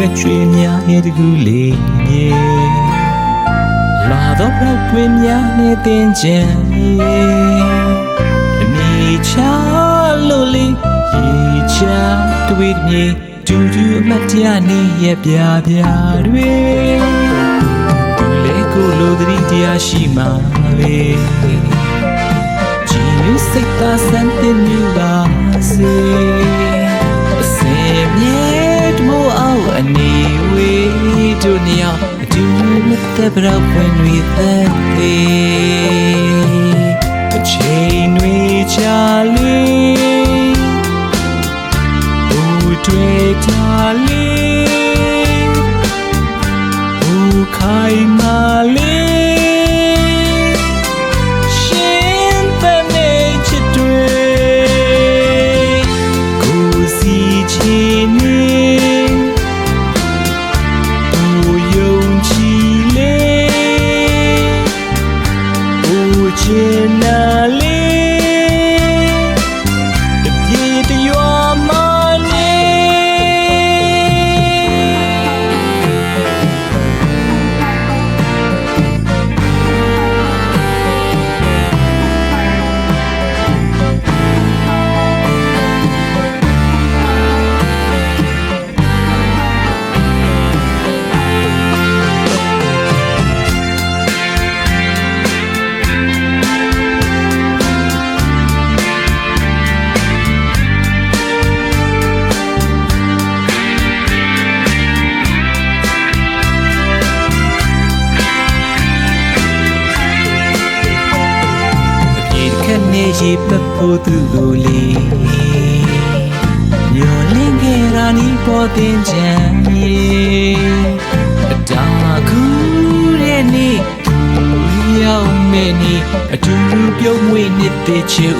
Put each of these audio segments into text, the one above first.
ຫນွေဦးရွက်ချွေများရဲ့တကူလေးမြေလာတော့ပြောက်ပွင့်များနဲ့တင်ချင်အနေချလို့လေးရေချတွေ့မြေဒူဒူအမတ်တရားနေရဲ့ပြပြတွေဒူလေးကိုလိုသတိတရားရှိမှပဲကြည်လူစိတ်သားစမ်းတင်နေပါစေ မသက်ပြောက်ပွ imagine ခက်နေရေပဖို့သူကိုလေညော်လင်းခဲ့ရာနီပေါ်တင်ချမ်းရေအတားကူတဲ့နေ့သူရောက်မဲ့နေအတူတူပြုံးမွေနှစ်တဲ့ချူ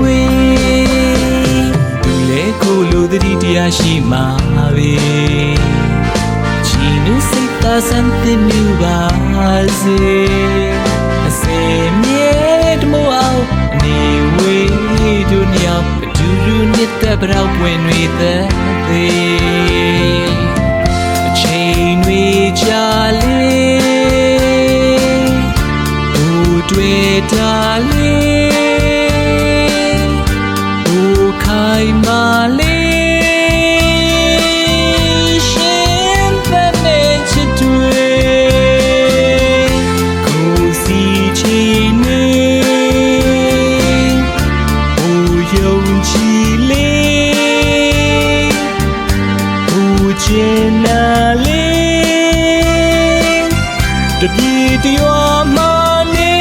ဝေးသူလေကိုလိုသတိတရားရှိမှာပဲချီနုစိတ်သားစံတင်နေပါစေအစေမြဲတမိုးအောင်အနေဝေး တို့ညောင်အတူတူနှစ်သက်ပြောက်ပွင့်တွေသက်သေးအချိန်တွေကြာလေးဦးတွေ့တာလေး ချင်နာလေးတပြည်တရွာမှာနေ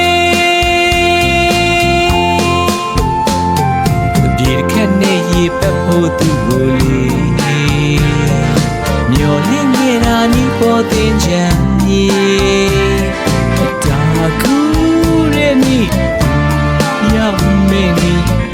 ဒီအခက်နဲ့ရေပက်ဖို့သူကိုလေးမျောလင်းနေတာနီးပေါ်တင်ချင်ကြီးဒါကူရဲ့နီးရောက်မင်းနီး